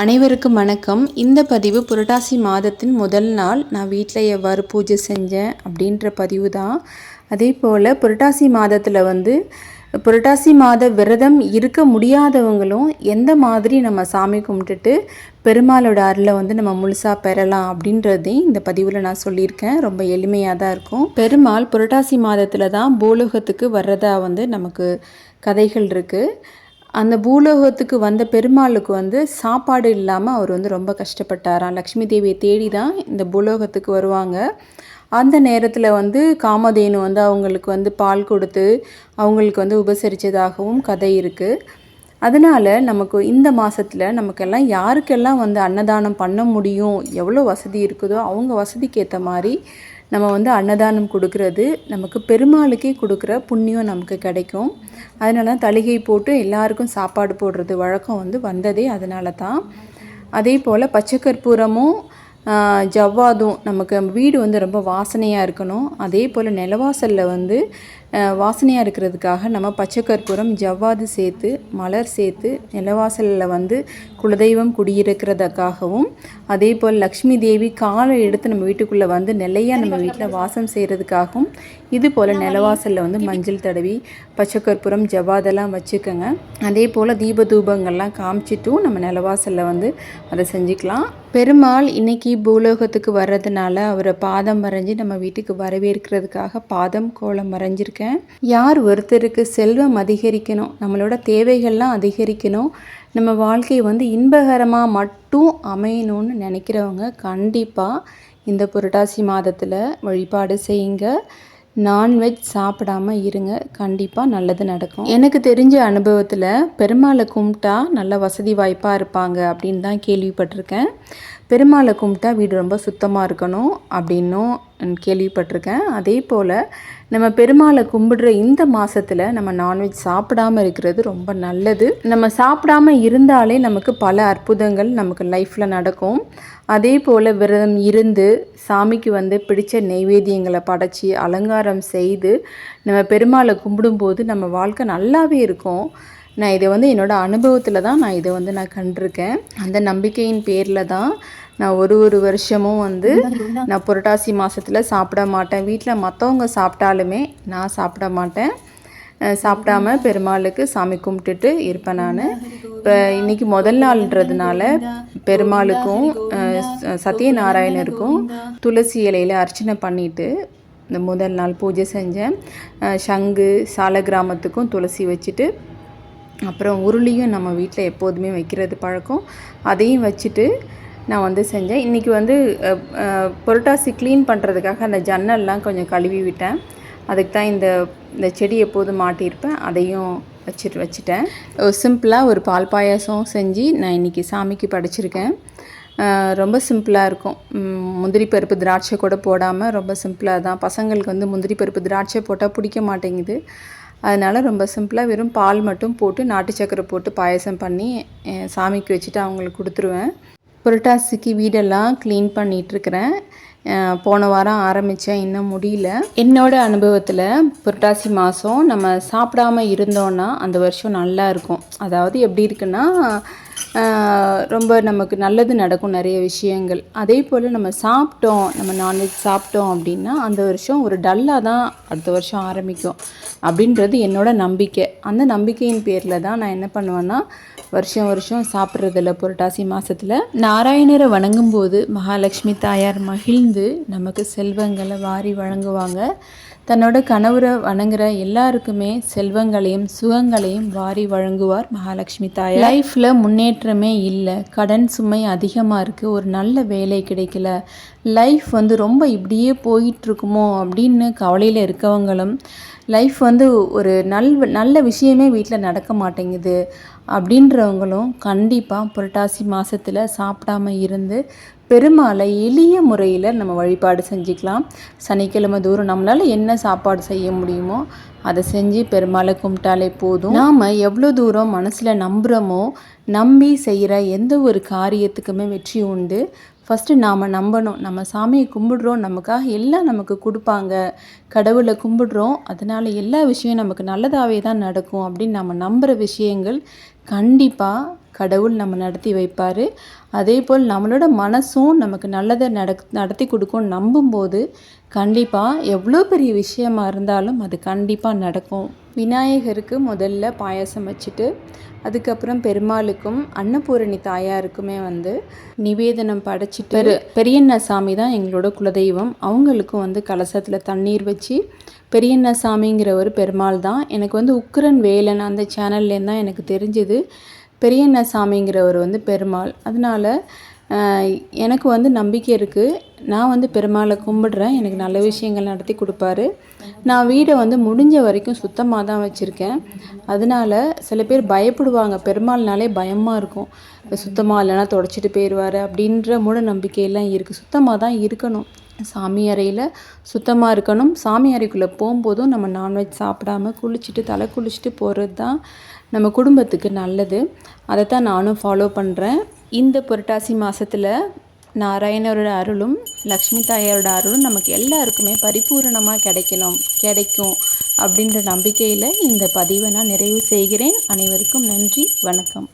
அனைவருக்கும் வணக்கம். இந்த பதிவு புரட்டாசி மாதத்தின் முதல் நாள். நான் வீட்டில் எவ்வாறு பூஜை செஞ்சேன் அப்படின்ற பதிவு தான். அதே போல் புரட்டாசி மாதத்தில் வந்து புரட்டாசி மாத விரதம் இருக்க முடியாதவங்களும் எந்த மாதிரி நம்ம சாமி கும்பிட்டுட்டு பெருமாளோட அருளை வந்து நம்ம முழுசாக பெறலாம் அப்படின்றதையும் இந்த பதிவில் நான் சொல்லியிருக்கேன். ரொம்ப எளிமையாக தான் இருக்கும். பெருமாள் புரட்டாசி மாதத்தில் தான் பூலோகத்துக்கு வர்றதா வந்து நமக்கு கதைகள் இருக்குது அந்த பூலோகத்துக்கு வந்த பெருமாளுக்கு வந்து சாப்பாடு இல்லாமல் அவர் வந்து ரொம்ப கஷ்டப்பட்டாராம் லக்ஷ்மி தேவியை தேடி தான் இந்த பூலோகத்துக்கு வருவாங்க. அந்த நேரத்தில் வந்து காமதேனு வந்து அவங்களுக்கு வந்து பால் கொடுத்து அவங்களுக்கு வந்து உபசரித்ததாகவும் கதை இருக்குது அதனால் நமக்கு இந்த மாதத்தில் நமக்கெல்லாம் யாருக்கெல்லாம் வந்து அன்னதானம் பண்ண முடியும்? எவ்வளோ வசதி இருக்குதோ அவங்க வசதிக்கு ஏற்ற மாதிரி நம்ம வந்து அன்னதானம் கொடுக்கறது நமக்கு பெருமாளுக்கே கொடுக்குற புண்ணியம் நமக்கு கிடைக்கும். அதனால தலிகை போட்டு எல்லாருக்கும் சாப்பாடு போடுறது வழக்கம் வந்து வந்ததே அதனால தான் அதே போல் பச்சை கற்பூரமும் ஜவ்வாதும் நமக்கு வீடு வந்து ரொம்ப வாசனையாக இருக்கணும். அதே போல் நிலவாசலில் வந்து வாசனையாக இருக்கிறதுக்காக நம்ம பச்சை கற்பூரம் ஜவ்வாது சேர்த்து மலர் சேர்த்து நிலவாசலில் வந்து குலதெய்வம் குடியிருக்கிறதுக்காகவும் அதே போல் லக்ஷ்மி தேவி காலை எடுத்து நம்ம வீட்டுக்குள்ளே வந்து நிலையாக நம்ம வீட்டில் வாசம் செய்கிறதுக்காகவும் இது போல் நிலவாசலில் வந்து மஞ்சள் தடவி பச்சை கற்பூரம் ஜவ்வாதெல்லாம் வச்சுக்கோங்க. அதே போல் தீப தூபங்கள்லாம் காமிச்சிட்டும் நம்ம நிலவாசலில் வந்து அதை செஞ்சுக்கலாம். பெருமாள் இன்னைக்கு பூலோகத்துக்கு வர்றதுனால அவரை பாதம் வரைஞ்சி நம்ம வீட்டுக்கு வரவேற்கிறதுக்காக பாதம் கோலம் வரைஞ்சிருக்கு வரைஞ்சிருக்கேன் யார் ஒருத்தருக்கு செல்வம் அதிகரிக்கணும் நம்மளோட தேவைகள்லாம் அதிகரிக்கணும் நம்ம வாழ்க்கை வந்து இன்பகரமாக மட்டும் அமையணும்னு நினைக்கிறவங்க கண்டிப்பாக இந்த புரட்டாசி மாதத்தில் வழிபாடு செய்யுங்க. நான்வெஜ் சாப்பிடாம இருங்க கண்டிப்பாக நல்லது நடக்கும். எனக்கு தெரிஞ்ச அனுபவத்தில் பெருமாளை கும்பிட்டா நல்ல வசதி வாய்ப்பாக இருப்பாங்க அப்படின்னு தான் கேள்விப்பட்டிருக்கேன். பெருமாளை கும்பிட்டா வீடு ரொம்ப சுத்தமாக இருக்கணும் அப்படின்னும் கேள்விப்பட்டிருக்கேன். அதே போல் நம்ம பெருமாளை கும்பிடுற இந்த மாதத்தில் நம்ம நான்வெஜ் சாப்பிடாம இருக்கிறது ரொம்ப நல்லது. நம்ம சாப்பிடாம இருந்தாலே நமக்கு பல அற்புதங்கள் நமக்கு லைஃப்பில் நடக்கும். அதே போல் விரதம் இருந்து சாமிக்கு வந்து பிடித்த நெய்வேத்தியங்களை படைச்சி அலங்காரம் செய்து நம்ம பெருமாளை கும்பிடும்போது நம்ம வாழ்க்கை நல்லாவே இருக்கும். நான் இதை வந்து என்னோடய அனுபவத்தில் தான் நான் இதை வந்து நான் கண்டிருக்கேன். அந்த நம்பிக்கையின் பேரில் தான் நான் ஒரு ஒரு வருஷமும் வந்து நான் புரட்டாசி மாதத்தில் சாப்பிட மாட்டேன். வீட்டில் மற்றவங்க சாப்பிட்டாலுமே நான் சாப்பிட மாட்டேன். சாப்பிடாம பெருமாளுக்கு சாமி கும்பிட்டுட்டு இருப்பேன் நான். இப்போ இன்னைக்கு முதல் நாள்ன்றதுனால பெருமாளுக்கும் சத்யநாராயணருக்கும் துளசி இலையில் அர்ச்சனை பண்ணிட்டு இந்த முதல் நாள் பூஜை செஞ்சேன். சங்கு சால கிராமத்துக்கும் துளசி வச்சுட்டு அப்புறம் உருளியும் நம்ம வீட்டில் எப்போதுமே வைக்கிறது பழக்கம். அதையும் வச்சுட்டு நான் வந்து செஞ்சேன். இன்றைக்கி வந்து புரட்டாசி க்ளீன் பண்ணுறதுக்காக அந்த ஜன்னல்லாம் கொஞ்சம் கழுவி விட்டேன் அதுக்கு தான் இந்த இந்த செடி எப்போதும் மாட்டியிருப்பேன். அதையும் வச்சுட்டு வச்சுட்டேன். சிம்பிளாக ஒரு பால் பாயாசம் செஞ்சு நான் இன்றைக்கி சாமிக்கு படைச்சிருக்கேன். ரொம்ப சிம்பிளாக இருக்கும். முந்திரி பருப்பு திராட்சை கூட போடாமல் ரொம்ப சிம்பிளாக தான். பசங்களுக்கு வந்து முந்திரி பருப்பு திராட்சை போட்டால் பிடிக்க மாட்டேங்குது. அதனால் ரொம்ப சிம்பிளாக வெறும் பால் மட்டும் போட்டு நாட்டு சக்கரை போட்டு பாயசம் பண்ணி சாமிக்கு வச்சுட்டு அவங்களுக்கு கொடுத்துருவேன். புரட்டாசிக்கு வீடெல்லாம் க்ளீன் பண்ணிகிட்ருக்கிறேன் போன வாரம் ஆரம்பித்தேன் இன்னும் முடியல. என்னோடய அனுபவத்தில் புரட்டாசி மாதம் நம்ம சாப்பிடாம இருந்தோன்னா அந்த வருஷம் நல்லா இருக்கும். அதாவது எப்படி இருக்குன்னா ரொம்ப நமக்கு நல்லது நடக்கும் நிறைய விஷயங்கள். அதே போல் நம்ம சாப்பிட்டோம் நம்ம நான்வெஜ் சாப்பிட்டோம் அப்படின்னா அந்த வருஷம் ஒரு டல்லாக தான் அடுத்த வருஷம் ஆரம்பிக்கும் அப்படின்றது என்னோடய நம்பிக்கை. அந்த நம்பிக்கையின் பேரில் தான் நான் என்ன பண்ணுவேன்னா வருஷம் வருஷம் சாப்பிட்றதில்ல புரட்டாசி மாதத்தில் நாராயணரை வணங்கும்போது மகாலட்சுமி தாயார் மகிழ்ந்து நமக்கு செல்வங்களை வாரி வழங்குவாங்க. தன்னோட கணவரை வணங்குற எல்லாருக்குமே செல்வங்களையும் சுகங்களையும் வாரி வழங்குவார் மகாலட்சுமி தாயார். லைஃப்பில் முன்னேற்றமே இல்லை. கடன் சுமை அதிகமாக இருக்குது ஒரு நல்ல வேலை கிடைக்கல. லைஃப் வந்து ரொம்ப இப்படியே போயிட்டு இருக்குமோ அப்படின்னு கவலையில் இருக்கவங்களும் லைஃப் வந்து ஒரு நல் நல்ல விஷயமே வீட்டில் நடக்க மாட்டேங்குது. அப்படின்றவங்களும் கண்டிப்பாக புரட்டாசி மாதத்தில் சாப்பிடாம இருந்து பெருமாளை எளிய முறையில் நம்ம வழிபாடு செஞ்சுக்கலாம். சனிக்கிழமை தூரம் நம்மளால் என்ன சாப்பாடு செய்ய முடியுமோ அதை செஞ்சு பெருமாளை கும்பிட்டாலே போதும். நாம் எவ்வளோ தூரம் மனசில் நம்புகிறோமோ நம்பி செய்கிற எந்த ஒரு காரியத்துக்குமே வெற்றி உண்டு. ஃபஸ்ட்டு நாம் நம்பணும். நம்ம சாமியை கும்பிடுறோம். நமக்காக எல்லாம் நமக்கு கொடுப்பாங்க. கடவுளை கும்பிடுறோம். அதனால் எல்லா விஷயம் நமக்கு நல்லதாகவே தான் நடக்கும் அப்படின்னு நம்ம நம்புகிற விஷயங்கள் கண்டிப்பாக கடவுள் நம்ம நடத்தி வைப்பார். அதே போல் நம்மளோட மனசும் நமக்கு நல்லதை நட நடத்தி கொடுக்கும் நம்பும்போது கண்டிப்பாக எவ்வளோ பெரிய விஷயமா இருந்தாலும் அது கண்டிப்பாக நடக்கும். விநாயகருக்கு முதல்ல பாயாசம் வச்சுட்டு அதுக்கப்புறம் பெருமாளுக்கும் அன்னபூரணி தாயாருக்குமே வந்து நிவேதனம் படைச்சிட்டு பெரு பெரியண்ண சாமி தான் எங்களோட குலதெய்வம். அவங்களுக்கும் வந்து கலசத்தில் தண்ணீர் வச்சு பெரியண்ண சாமிங்கிற ஒரு பெருமாள் தான். எனக்கு வந்து உக்ரன் வேலன் அந்த சேனல்லேருந்து தான் எனக்கு தெரிஞ்சது. பெரியண்ண சாமிங்கிறவர் வந்து பெருமாள். அதனால் எனக்கு வந்து நம்பிக்கை இருக்குது நான் வந்து பெருமாளை கும்பிடுறேன். எனக்கு நல்ல விஷயங்கள் நடத்தி கொடுப்பாரு. நான் வீடை வந்து முடிஞ்ச வரைக்கும் சுத்தமாக தான் வச்சுருக்கேன். அதனால் சில பேர் பயப்படுவாங்க. பெருமாள்னாலே பயமாக இருக்கும். சுத்தமாக இல்லைனா தொடச்சிட்டு போயிடுவார் அப்படின்ற மூட நம்பிக்கையெல்லாம் இருக்குது சுத்தமாக தான் இருக்கணும். சாமி அறையில் சுத்தமாக இருக்கணும். சாமி அறைக்குள்ளே போகும்போதும் நம்ம நான்வெஜ் சாப்பிடாம குளிச்சுட்டு தலை குளிச்சுட்டு போகிறது தான் நம்ம குடும்பத்துக்கு நல்லது. அதை தான் நானும் ஃபாலோ பண்ணுறேன் இந்த புரட்டாசி மாதத்தில் நாராயணரோட அருளும் லக்ஷ்மி தாயாரோட அருளும் நமக்கு எல்லாருக்குமே பரிபூரணமாக கிடைக்கணும் கிடைக்கும் அப்படின்ற நம்பிக்கையில் இந்த பதிவை நான் நிறைவு செய்கிறேன். அனைவருக்கும் நன்றி வணக்கம்.